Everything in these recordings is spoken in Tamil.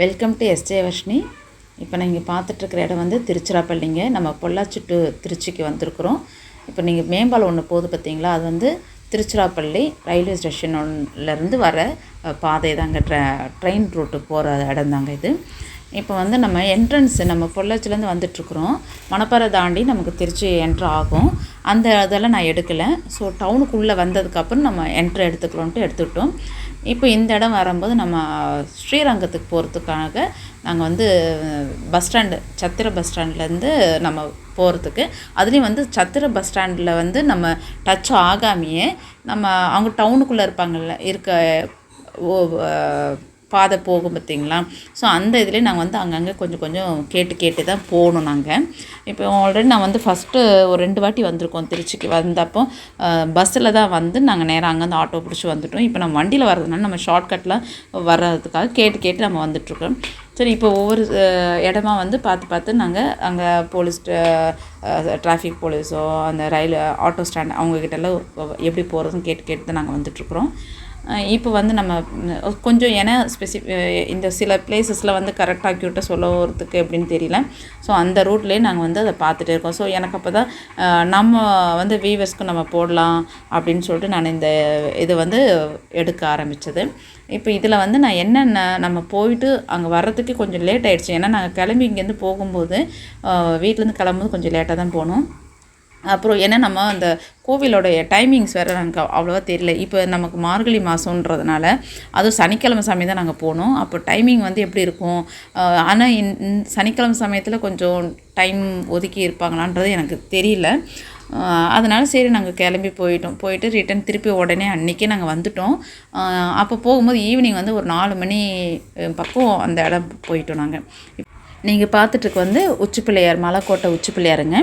வெல்கம் டு எஸ்ஜே வர்ஷினி இப்போ நீங்கள் பார்த்துட்ருக்கிற இடம் வந்து திருச்சிராப்பள்ளிங்க. நம்ம பொள்ளாச்சி டு திருச்சிக்கு வந்திருக்கிறோம். இப்போ நீங்கள் மேம்பாலம் ஒன்று போகுது பார்த்தீங்களா அது வந்து திருச்சிராப்பள்ளி ரயில்வே ஸ்டேஷன்லேருந்து வர பாதை தாங்க ட்ர ட்ரெயின் ரூட்டு போகிற இடம் தாங்க இது. இப்போ வந்து நம்ம என்ட்ரன்ஸு நம்ம பொள்ளாச்சிலேருந்து வந்துட்டுருக்குறோம். மணப்பாறை தாண்டி நமக்கு திருச்சி என்ட்ரு ஆகும். அந்த இதெல்லாம் நான் எடுக்கலை. ஸோ டவுனுக்குள்ளே வந்ததுக்கப்புறம் நம்ம என்ட்ரு எடுத்துக்கலான்ட்டு எடுத்துக்கிட்டோம் இப்போ இந்த இடம் வரும்போது நம்ம ஸ்ரீரங்கத்துக்கு போகிறதுக்காக நாங்கள் வந்து பஸ் ஸ்டாண்டு சத்திர பஸ் ஸ்டாண்ட்லேருந்து நம்ம போகிறதுக்கு அதுலேயும் வந்து சத்திர பஸ் ஸ்டாண்டில் வந்து நம்ம டச் ஆகாமையே நம்ம அவங்க டவுனுக்குள்ளே இருப்பாங்கள்ல இருக்க ஓ பாதை போகும் பார்த்தீங்களா? ஸோ அந்த இதுலேயே நாங்கள் வந்து அங்கங்கே கொஞ்சம் கொஞ்சம் கேட்டு கேட்டு தான் போகணும் நாங்கள் இப்போ ஆல்ரெடி நான் வந்து ஃபஸ்ட்டு ஒரு ரெண்டு வாட்டி வந்திருக்கோம் திருச்சிக்கு. வந்தப்போ பஸ்ஸில் தான் வந்து நாங்கள் நேராக அங்கேருந்து ஆட்டோ பிடிச்சி வந்துட்டோம். இப்போ நம்ம வண்டியில் வர்றதுனால நம்ம ஷார்ட்கட்டில் வர்றதுக்காக கேட்டு கேட்டு நம்ம வந்துட்ருக்கோம் சரி இப்போ ஒவ்வொரு இடமா வந்து பார்த்து பார்த்து நாங்கள் அங்கே போலீஸ் டிராஃபிக் போலீஸோ அந்த ரயில் ஆட்டோ ஸ்டாண்ட் அவங்கக்கிட்டலாம் எப்படி போகிறதுன்னு கேட்டு கேட்டு தான் நாங்கள் வந்துட்டுருக்குறோம். இப்போ வந்து நம்ம கொஞ்சம் ஏன்னா ஸ்பெசி இந்த சில பிளேசஸில் வந்து கரெக்டாக சொல்ல சொல்லறதுக்கு எப்படின்னு தெரியல. ஸோ அந்த ரூட்லேயே நாங்கள் வந்து அதை பார்த்துட்டே இருக்கோம். ஸோ எனக்கு அப்போ தான் நம்ம வந்து வீவர்ஸ்க்கு நம்ம போடலாம் அப்படின்னு சொல்லிட்டு நான் இந்த இது வந்து எடுக்க ஆரம்பித்தது இப்போ இதில் வந்து நான் என்னென்ன நம்ம போயிட்டு அங்கே வர்றதுக்கு கொஞ்சம் லேட் ஆகிடுச்சு ஏன்னா நாங்கள் கிளம்பி இங்கேருந்து போகும்போது வீட்டிலேருந்து கிளம்பும்போது கொஞ்சம் லேட்டாக தான் போனோம். அப்புறம் ஏன்னா நம்ம அந்த கோவிலோடைய டைமிங்ஸ் வேறு எனக்கு அவ்வளோவா தெரியல. இப்போ நமக்கு மார்கழி மாதன்றதுனால அதுவும் சனிக்கிழமை சமயம் தான் நாங்கள் போனோம். அப்போ டைமிங் வந்து எப்படி இருக்கும்? ஆனால் இந் சனிக்கிழமை சமயத்தில் கொஞ்சம் டைம் ஒதுக்கி இருப்பாங்களான்றது எனக்கு தெரியல. அதனால் சரி நாங்கள் கிளம்பி போயிட்டோம். போயிட்டு ரிட்டன் திருப்பி உடனே அன்றைக்கே நாங்கள் வந்துட்டோம். அப்போ போகும்போது ஈவினிங் வந்து ஒரு நாலு மணி பக்கம் அந்த இடம் போயிட்டோம் நாங்கள் நீங்கள் பார்த்துட்டுருக்கு வந்து உச்சி பிள்ளையார் மலைக்கோட்டை உச்சி பிள்ளையாருங்க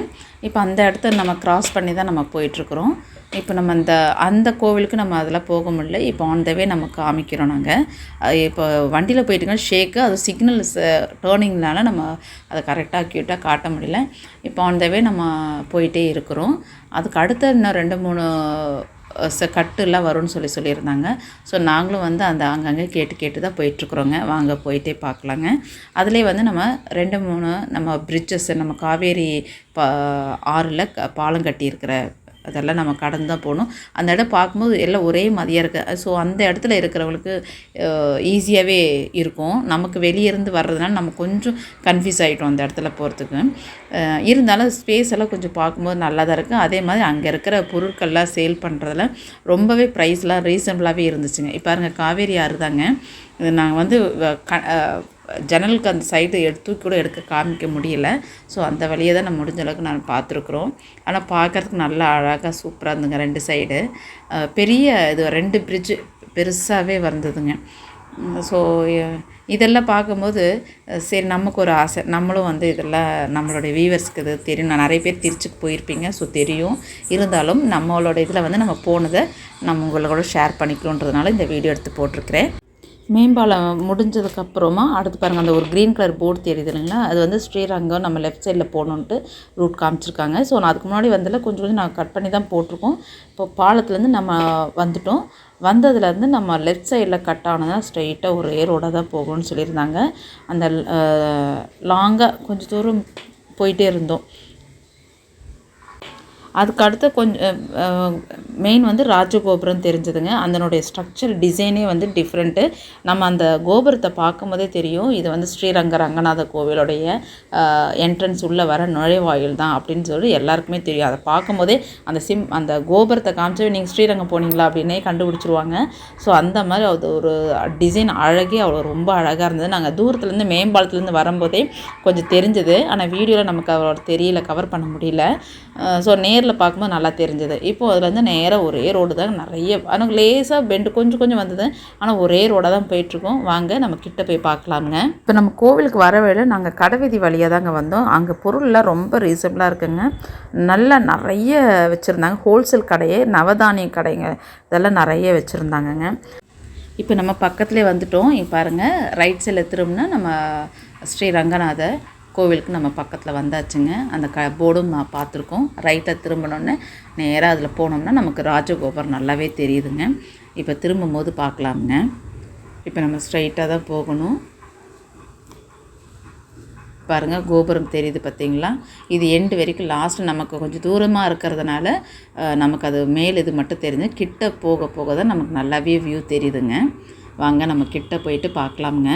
இப்போ அந்த இடத்த நம்ம க்ராஸ் பண்ணி தான் நம்ம போயிட்டுருக்குறோம். இப்போ நம்ம அந்த அந்த கோவிலுக்கு நம்ம அதெல்லாம் போக முடியல. இப்போ ஆன் த வே நம்ம காமிக்கிறோம் நாங்கள் இப்போ வண்டியில் போயிட்டுங்க ஷேக்கு அது சிக்னல் டேர்னிங்னால நம்ம அதை கரெக்டாக க்யூட்டாக காட்ட முடியல. இப்போ ஆன் த வே நம்ம போயிட்டே இருக்கிறோம். அதுக்கு அடுத்த இன்னும் ரெண்டு மூணு கட்டுலாம் வரும்னு சொல்லி சொல்லியிருந்தாங்க. ஸோ நாங்களும் வந்து அந்த அங்கங்கே கேட்டு கேட்டு தான் போயிட்டுருக்குறோங்க. வாங்க போயிட்டே பார்க்கலாங்க. அதுலேயே வந்து நம்ம ரெண்டு மூணு நம்ம பிரிட்ஜஸ் நம்ம காவேரி பா ஆறில் க பாலம் கட்டியிருக்கிற அதெல்லாம் நம்ம கடந்து தான் போகணும். அந்த இடம் பார்க்கும்போது எல்லாம் ஒரே மாதிரியாக இருக்குது ஸோ அந்த இடத்துல இருக்கிறவங்களுக்கு ஈஸியாகவே இருக்கும். நமக்கு வெளியே இருந்து வர்றதுனால நம்ம கொஞ்சம் கன்ஃபியூஸ் ஆகிட்டோம் அந்த இடத்துல போகிறதுக்கு இருந்தாலும் ஸ்பேஸ் எல்லாம் கொஞ்சம் பார்க்கும்போது நல்லா தான் இருக்குது அதே மாதிரி அங்கே இருக்கிற பொருட்கள்லாம் சேல் பண்ணுறதுல ரொம்பவே ப்ரைஸ்லாம் ரீசனபிளாகவே இருந்துச்சுங்க. இப்போ பாருங்க காவேரி ஆறு தாங்க. நாங்கள் வந்து வ- க ஜன்னலுக்கு அந்த சைடு எடுத்து கூட எடுக்க காமிக்க முடியல. ஸோ அந்த வழியை தான் நான் முடிஞ்ச அளவுக்கு நான் பார்த்துருக்குறோம். ஆனால் பார்க்கறதுக்கு நல்லா அழகாக சூப்பராக இருந்துங்க ரெண்டு சைடு. பெரிய இது ரெண்டு பிரிட்ஜு பெருசாகவே வந்ததுங்க. ஸோ இதெல்லாம் பார்க்கும்போது சரி நமக்கு ஒரு ஆசை. நம்மளும் வந்து இதெல்லாம் நம்மளுடைய வியூவர்ஸ்க்கு இது தெரியும். நான் நிறைய பேர் திருச்சிக்கு போயிருப்பீங்க ஸோ தெரியும். இருந்தாலும் நம்மளோட இதில் வந்து நம்ம போனதை நம்ம உங்களோட ஷேர் பண்ணிக்கணுன்றதுனால இந்த வீடியோ எடுத்து போட்டிருக்கிறேன். மேம்பாலம் முடிஞ்சதுக்கப்புறமா அடுத்து பாருங்கள் அந்த ஒரு க்ரீன் கலர் போர்டு தெரியுது இல்லைங்களா? அது வந்து ஸ்ரீரங்கம் நம்ம லெஃப்ட் சைடில் போகணுன்ட்டு ரூட் காமிச்சிருக்காங்க. ஸோ நான் அதுக்கு முன்னாடி வந்ததில் கொஞ்சம் கொஞ்சம் நாங்கள் கட் பண்ணி தான் போட்டிருக்கோம். இப்போ பாலத்துலேருந்து நம்ம வந்துட்டோம். வந்ததுலேருந்து நம்ம லெஃப்ட் சைடில் கட் ஆனதுனா ஸ்ட்ரைட்டாக ஒரு ரோடாக தான் போகணும்னு சொல்லியிருந்தாங்க. அந்த லாங்காக கொஞ்சம் தூரம் போயிட்டே இருந்தோம். அதுக்கு அடுத்து கொஞ்சம் மெயின் வந்து ராஜகோபுரம் தெரிஞ்சதுங்க. அதனுடைய ஸ்ட்ரக்சர் டிசைனே வந்து டிஃப்ரெண்ட்டு நம்ம அந்த கோபுரத்தை பார்க்கும்போதே தெரியும். இது வந்து ஸ்ரீரங்க ரங்கநாத கோவிலுடைய என்ட்ரன்ஸ் உள்ளே வர நுழைவாயில் தான் அப்படின்னு சொல்லி எல்லாருக்குமே தெரியும். அதை பார்க்கும்போதே அந்த சிம் அந்த கோபுரத்தை காமிச்சு நீங்கள் ஸ்ரீரங்கம் போனீங்களா அப்படின்னே கண்டுபிடிச்சிருவாங்க. ஸோ அந்த மாதிரி அது ஒரு டிசைன் அழகே அவ்வளோ ரொம்ப அழகாக இருந்தது. நாங்கள் தூரத்துலேருந்து மேம்பாலத்துலேருந்து வரும்போதே கொஞ்சம் தெரிஞ்சது. ஆனால் வீடியோவில் நமக்கு அவ்வளோ தெரியல கவர் பண்ண முடியல. ஸோ நேரில் பார்க்கும்போது நல்லா தெரிஞ்சது. இப்போது அதில் வந்து நேராக ஒரே ரோடு தான் நிறைய ஆனால் லேசாக பெண்டு கொஞ்சம் கொஞ்சம் வந்தது. ஆனால் ஒரே ரோடாக தான் போயிட்டுருக்கோம். வாங்க நம்ம கிட்ட போய் பார்க்கலாமுங்க. இப்போ நம்ம கோவிலுக்கு வர வேலை நாங்கள் கடைவீதி வழியாக தாங்க வந்தோம். அங்கே பொருள்லாம் ரொம்ப ரீசனபிளாக இருக்குங்க. நல்லா நிறைய வச்சுருந்தாங்க. ஹோல்சேல் கடையே நவதானிய கடைங்க இதெல்லாம் நிறைய வச்சுருந்தாங்கங்க. இப்போ நம்ம பக்கத்துலேயே வந்துட்டோம். இங்க பாருங்கள் ரைட் சைடில் திரும்பினா நம்ம ஸ்ரீ ரங்கநாதர். கோவிலுக்கு நம்ம பக்கத்தில் வந்தாச்சுங்க. அந்த க போர்டும் நான் பார்த்துருக்கோம். ரைட்டாக திரும்பினோன்னே நேராக அதில் போனோம்னா நமக்கு ராஜகோபுரம் நல்லாவே தெரியுதுங்க. இப்போ திரும்பும்போது பார்க்கலாமுங்க. இப்போ நம்ம ஸ்ட்ரைட்டாக தான் போகணும். பாருங்கள் கோபுரம் தெரியுது பார்த்தீங்களா இது எண்டு வரைக்கும் லாஸ்ட்டு நமக்கு கொஞ்சம் தூரமாக இருக்கிறதுனால நமக்கு அது மேல் இது மட்டும் தெரிஞ்சு கிட்ட போக போக தான் நமக்கு நல்லாவே வியூ தெரியுதுங்க. வாங்க நம்ம கிட்ட போயிட்டு பார்க்கலாமுங்க.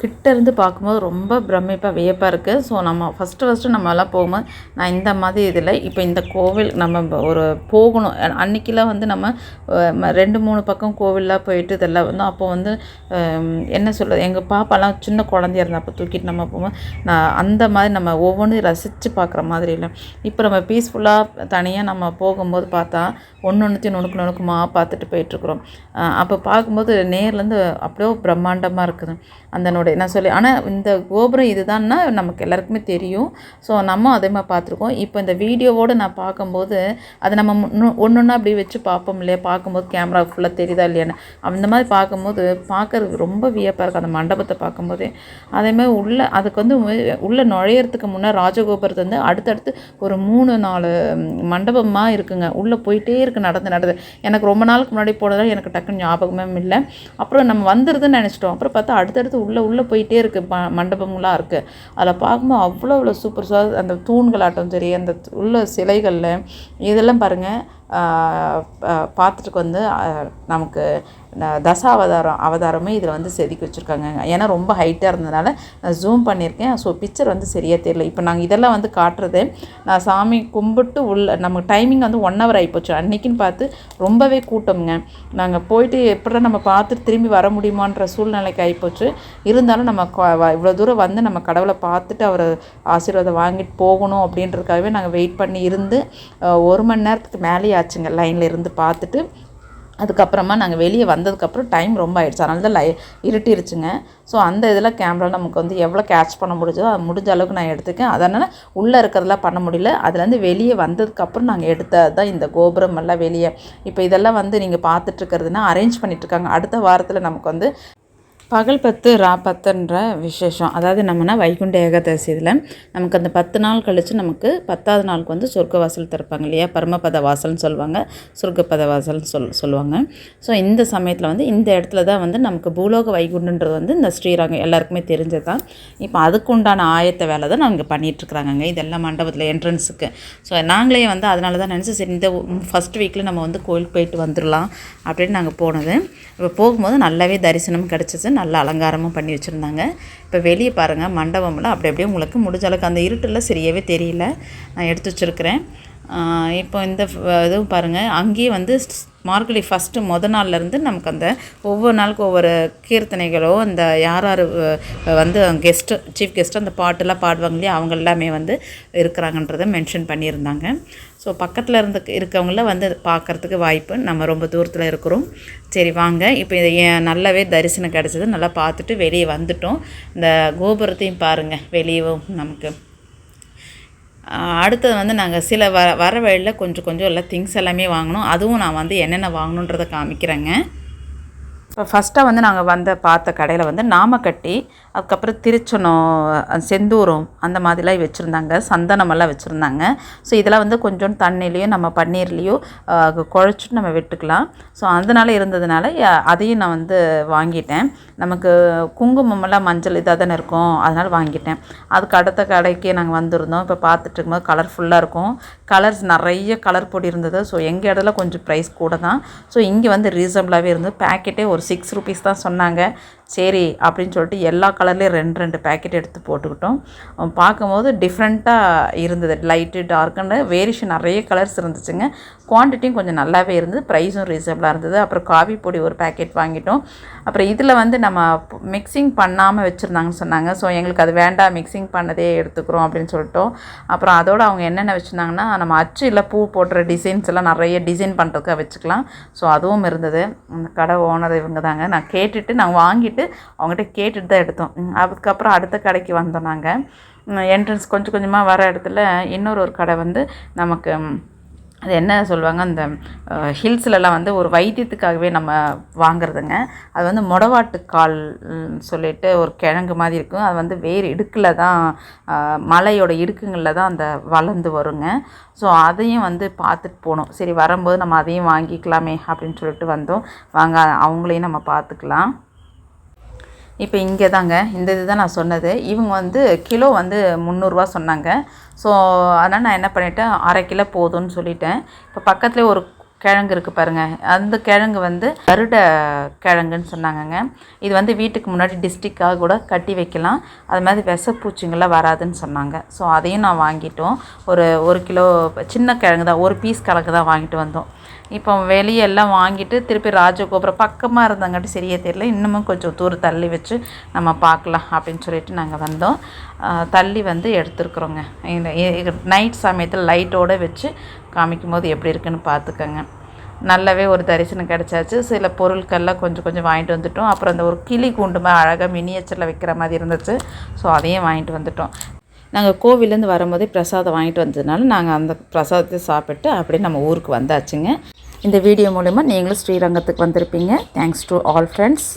கிட்ட இருந்து பார்க்கும்போது ரொம்ப பிரமிப்பாக வியப்பாக இருக்குது ஸோ நம்ம ஃபஸ்ட்டு ஃபஸ்ட்டு நம்ம போகும்போது நான் இந்த மாதிரி இதில் இப்போ இந்த கோவில் நம்ம ஒரு போகணும். அன்றைக்கெலாம் வந்து நம்ம ரெண்டு மூணு பக்கம் கோவில்லாம் போயிட்டு இதெல்லாம் வந்து அப்போ வந்து என்ன சொல்கிறது எங்கள் பாப்பாலாம் சின்ன குழந்தையா அப்போ தூக்கிட்டு நம்ம போகும்போது நான் அந்த மாதிரி நம்ம ஒவ்வொன்றும் ரசித்து பார்க்குற மாதிரி இல்லை. இப்போ நம்ம பீஸ்ஃபுல்லாக தனியாக நம்ம போகும்போது பார்த்தா ஒன்று ஒன்றுத்தையும் நுணுக்கு நுணுக்குமா பார்த்துட்டு போயிட்டுருக்குறோம். அப்போ பார்க்கும்போது நேர்லேருந்து அப்படியே பிரம்மாண்டமாக இருக்குது. அந்த அதோட என்ன சொல்லி ஆனால் இந்த கோபுரம் இதுதான்னா நமக்கு எல்லாருக்குமே தெரியும். ஸோ நம்ம அதே மாதிரி பார்த்துருக்கோம். இப்போ இந்த வீடியோவோடு நான் பார்க்கும்போது அதை நம்ம ஒன்று ஒன்றா அப்படி வச்சு பார்ப்போம் இல்லையா? பார்க்கும்போது கேமரா ஃபுல்லாக தெரியுதா இல்லையான்னு. அந்த மாதிரி பார்க்கும்போது பார்க்கறதுக்கு ரொம்ப வியப்பாக இருக்குது அந்த மண்டபத்தை பார்க்கும்போதே. அதேமாதிரி உள்ளே அதுக்கு வந்து உள்ளே நுழையிறதுக்கு முன்னே ராஜகோபுரத்தை வந்து அடுத்தடுத்து ஒரு மூணு நாலு மண்டபமாக இருக்குங்க. உள்ளே போயிட்டே இருக்குது நடந்து நடந்து. எனக்கு ரொம்ப நாளுக்கு முன்னாடி போனதால் எனக்கு டக்குன்னு ஞாபகமே இல்லை. அப்புறம் நம்ம வந்துருதுன்னு நினச்சிட்டோம். அப்புறம் பார்த்தா அடுத்தடுத்து உள்ளே உள்ளே போயிட்டே இருக்குது ம மண்டபம்லாம் இருக்குது அதில் பார்க்கும்போது அவ்வளோ அவ்வளோ சூப்பர் சூப்பர் அந்த தூண்களாட்டம் சரி அந்த உள்ள சிலைகளில் இதெல்லாம் பாருங்கள் பார்த்துட்டு வந்து நமக்கு தசாவதாரம் அவதாரம் அவதாரமே இதில் வந்து செதுக்கி வச்சுருக்காங்க. ஏன்னா ரொம்ப ஹைட்டாக இருந்ததுனால நான் ஜூம் பண்ணியிருக்கேன். ஸோ பிக்சர் வந்து சரியாக தெரியல. இப்போ நாங்கள் இதெல்லாம் வந்து காட்டுறது நான் சாமி கும்பிட்டு உள்ள நமக்கு டைமிங் வந்து ஒன் ஹவர் ஆகிப்போச்சு அன்றைக்கின்னு பார்த்து ரொம்பவே கூட்டம்ங்க. நாங்கள் போயிட்டு எப்படி நம்ம பார்த்துட்டு திரும்பி வர முடியுமான்ற சூழ்நிலைக்கு ஆகிப்போச்சு இருந்தாலும் நம்ம இவ்வளோ தூரம் வந்து நம்ம கடவுளை பார்த்துட்டு அவர் ஆசீர்வாதம் வாங்கிட்டு போகணும் அப்படின்றதுக்காகவே நாங்கள் வெயிட் பண்ணி இருந்து ஒரு மணி நேரத்துக்கு மேலே ஆச்சுங்க லைனில் இருந்து பார்த்துட்டு அதுக்கப்புறமா நாங்கள் வெளியே வந்ததுக்கப்புறம் டைம் ரொம்ப ஆயிடுச்சு. அதனால தான் லை இருட்டிருச்சுங்க. ஸோ அந்த இதில் கேமரா நமக்கு வந்து எவ்வளோ கேட்ச் பண்ண முடிஞ்சதோ அது முடிஞ்ச அளவுக்கு நான் எடுத்துக்கேன். அதனால் உள்ளே இருக்கிறதெல்லாம் பண்ண முடியல. அதுலேருந்து வெளியே வந்ததுக்கப்புறம் நாங்கள் எடுத்தது தான் இந்த கோபுரம் எல்லாம் வெளியே. இப்போ இதெல்லாம் வந்து நீங்கள் பார்த்துட்ருக்கிறதுனா அரேஞ்ச் பண்ணிகிட்ருக்காங்க அடுத்த வாரத்தில் நமக்கு வந்து பகல் பத்து ரா பத்துன்ற விசேஷம். அதாவது நம்மனா வைகுண்ட ஏகாதசி இதில் நமக்கு அந்த பத்து நாள் கழித்து நமக்கு பத்தாவது நாளுக்கு வந்து சொர்க்க வாசல் திறப்பாங்க இல்லையா? பரமபத வாசல்னு சொல்லுவாங்க. சொர்க்கபத வாசல்னு சொல் சொல்லுவாங்க. ஸோ இந்த சமயத்தில் வந்து இந்த இடத்துல தான் வந்து நமக்கு பூலோக வைகுண்டன்றது வந்து இந்த ஸ்ரீரங்கம் எல்லாருக்குமே தெரிஞ்சது தான் இப்போ அதுக்கு உண்டான ஆயத்த வேலை தான் நாங்கள் பண்ணிகிட்ருக்குறாங்க இதெல்லாம் மண்டபத்தில் என்ட்ரன்ஸுக்கு ஸோ நாங்களே வந்து அதனால தான் நினச்சி சரி இந்த ஃபஸ்ட் வீக்கில் நம்ம வந்து கோயிலுக்கு போயிட்டு வந்துடலாம் அப்படின்னு நாங்கள் போனது. இப்போ போகும்போது நல்லாவே தரிசனம் கிடச்சிச்சு நல்ல அலங்காரமும் பண்ணி வச்சுருந்தாங்க. இப்போ வெளியே பாருங்கள் மண்டபம்லாம் அப்படி அப்படியே உங்களுக்கு முடிஞ்ச அளவுக்கு அந்த இருட்டில் சரியாகவே தெரியல. நான் எடுத்து வச்சுருக்கிறேன். இப்போ இந்த இதுவும் பாருங்கள் அங்கேயே வந்து மார்கழி ஃபஸ்ட்டு மொதல் நாள்லேருந்து நமக்கு அந்த ஒவ்வொரு நாளுக்கு ஒவ்வொரு கீர்த்தனைகளோ அந்த யார் யார் வந்து கெஸ்ட்டு சீஃப் கெஸ்ட்டு அந்த பாட்டெல்லாம் பாடுவாங்க இல்லையா அவங்க எல்லாமே வந்து இருக்கிறாங்கன்றதை மென்ஷன் பண்ணியிருந்தாங்க. ஸோ பக்கத்தில் இருந்து இருக்கவங்கள வந்து பார்க்கறதுக்கு வாய்ப்பு. நம்ம ரொம்ப தூரத்தில் இருக்கிறோம். சரி வாங்க. இப்போ இதை ஏன் நல்லாவே தரிசனம் கிடச்சிது. நல்லா பார்த்துட்டு வெளியே வந்துட்டோம். இந்த கோபுரத்தையும் பாருங்கள் வெளியவும் நமக்கு. அடுத்தது வந்து நாங்கள் சில வ வர வழியில் கொஞ்சம் கொஞ்சம் எல்லாம் திங்ஸ் எல்லாமே வாங்கினோம் அதுவும் நான் வந்து என்னென்ன வாங்கணுன்றதை காமிக்கிறேங்க. இப்போ ஃபஸ்ட்டாக வந்து நாங்கள் வந்த பார்த்த கடையில் வந்து நாமக்கட்டி அதுக்கப்புறம் திருச்சனம் செந்தூரம் அந்த மாதிரிலாம் வச்சுருந்தாங்க. சந்தனமெல்லாம் வச்சுருந்தாங்க. ஸோ இதெல்லாம் வந்து கொஞ்சம் தண்ணிலையும் நம்ம பன்னீர்லேயோ குழச்சிட்டு நம்ம வெட்டுக்கலாம். ஸோ அதனால் இருந்ததுனால அதையும் நான் வந்து வாங்கிட்டேன். நமக்கு குங்குமமெல்லாம் மஞ்சள் இதாக தானே இருக்கும். அதனால் வாங்கிட்டேன். அதுக்கு அடுத்த கடைக்கு நாங்கள் வந்திருந்தோம். இப்போ பார்த்துட்டு இருக்கும்போது கலர்ஃபுல்லாக இருக்கும். கலர்ஸ் நிறைய கலர் பொடி இருந்தது. ஸோ எங்கள் இடத்துல கொஞ்சம் ப்ரைஸ் கூட தான். ஸோ இங்கே வந்து ரீசனபிளாகவே இருந்தது. பேக்கெட்டே ஒரு சிக்ஸ் ருபீஸ் தான் சொன்னாங்க. சரி அப்படின்னு சொல்லிட்டு எல்லா கலர்லேயும் ரெண்டு ரெண்டு பேக்கெட் எடுத்து போட்டுக்கிட்டோம். பார்க்கும்போது டிஃப்ரெண்ட்டாக இருந்தது. லைட்டு டார்க்குன்னு வேரியேஷன் நிறைய கலர்ஸ் இருந்துச்சுங்க. குவான்டிட்டியும் கொஞ்சம் நல்லாவே இருந்தது. ப்ரைஸும் ரீசனபிளாக இருந்தது. அப்புறம் காஃபி பொடி ஒரு பேக்கெட் வாங்கிட்டோம். அப்புறம் இதில் வந்து நம்ம மிக்சிங் பண்ணாமல் வச்சுருந்தாங்கன்னு சொன்னாங்க. ஸோ எங்களுக்கு அது வேண்டாம். மிக்சிங் பண்ணதே எடுத்துக்கிறோம் அப்படின்னு சொல்லிட்டோம். அப்புறம் அதோட அவங்க என்னென்ன வச்சுருந்தாங்கன்னா நம்ம அச்சு இல்லை பூ போடுற டிசைன்ஸ் எல்லாம் நிறைய டிசைன் பண்ணுறதுக்காக வச்சுக்கலாம். ஸோ அதுவும் இருந்தது. அந்த கடை ஓனர் இவங்க தாங்க. நான் கேட்டுட்டு நான் வாங்கிட்டு அவங்ககிட்ட கேட்டுட்டு தான் எடுத்தோம். அதுக்கப்புறம் அடுத்த கடைக்கு வந்தோம் நாங்கள் என்ட்ரன்ஸ் கொஞ்சம் கொஞ்சமாக வர இடத்துல இன்னொரு ஒரு கடை வந்து நமக்கு அது என்ன சொல்லுவாங்க அந்த ஹில்ஸ்லலாம் வந்து ஒரு வைத்தியத்துக்காகவே நம்ம வாங்குறதுங்க. அது வந்து மொடவாட்டு கால் சொல்லிட்டு ஒரு கிழங்கு மாதிரி இருக்கும். அது வந்து வேறு இடுக்கில் தான் மலையோட இடுக்குங்களில் தான் அந்த வளர்ந்து வருங்க. ஸோ அதையும் வந்து பார்த்துட்டு போனோம். சரி வரும்போது நம்ம அதையும் வாங்கிக்கலாமே அப்படின்னு சொல்லிட்டு வந்தோம். வாங்க அவங்களையும் நம்ம பார்த்துக்கலாம். இப்போ இங்கே தாங்க இந்த இதுதான் நான் சொன்னது. இவங்க வந்து கிலோ வந்து முந்நூறுரூவா சொன்னாங்க. ஸோ அதனால் நான் என்ன பண்ணிட்டேன் அரை கிலோ போதும்னு சொல்லிட்டேன். இப்போ பக்கத்துலேயே ஒரு கிழங்கு இருக்குது பாருங்கள் அந்த கிழங்கு வந்து கருட கிழங்குன்னு சொன்னாங்கங்க. இது வந்து வீட்டுக்கு முன்னாடி டிஸ்ட்ரிக்காக கூட கட்டி வைக்கலாம். அது மாதிரி விஷப்பூச்சிங்கெல்லாம் வராதுன்னு சொன்னாங்க. ஸோ அதையும் நான் வாங்கிட்டோம். ஒரு ஒரு கிலோ சின்ன கிழங்கு தான். ஒரு பீஸ் கிழங்கு தான் வாங்கிட்டு வந்தோம். இப்போ வெளியே எல்லாம் வாங்கிட்டு திருப்பி ராஜகோபுரம் பக்கமாக இருந்தங்காட்டி சரியே தெரியல. இன்னமும் கொஞ்சம் தூரம் தள்ளி வச்சு நம்ம பார்க்கலாம் அப்படின்னு சொல்லிட்டு நாங்கள் வந்தோம். தள்ளி வந்து எடுத்துருக்குறோங்க. இந்த நைட் சமயத்தில் லைட்டோடு வச்சு காமிக்கும் போது எப்படி இருக்குன்னு பார்த்துக்கோங்க. நல்லாவே ஒரு தரிசனம் கிடச்சாச்சு. சில பொருட்கள்லாம் கொஞ்சம் கொஞ்சம் வாங்கிட்டு வந்துட்டோம். அப்புறம் அந்த ஒரு கிளி கூண்டு மாதிரி அழகாக மினியேச்சரில் வைக்கிற மாதிரி இருந்துச்சு. ஸோ அதையும் வாங்கிட்டு வந்துட்டோம். நாங்கள் கோவிலேருந்து வரும்போதே பிரசாதம் வாங்கிட்டு வந்ததுனால நாங்கள் அந்த பிரசாதத்தை சாப்பிட்டு அப்படியே நம்ம ஊருக்கு வந்தாச்சுங்க. இந்த வீடியோ மூலிமா நீங்களும் ஸ்ரீரங்கத்துக்கு வந்திருப்பீங்க. Thanks to all friends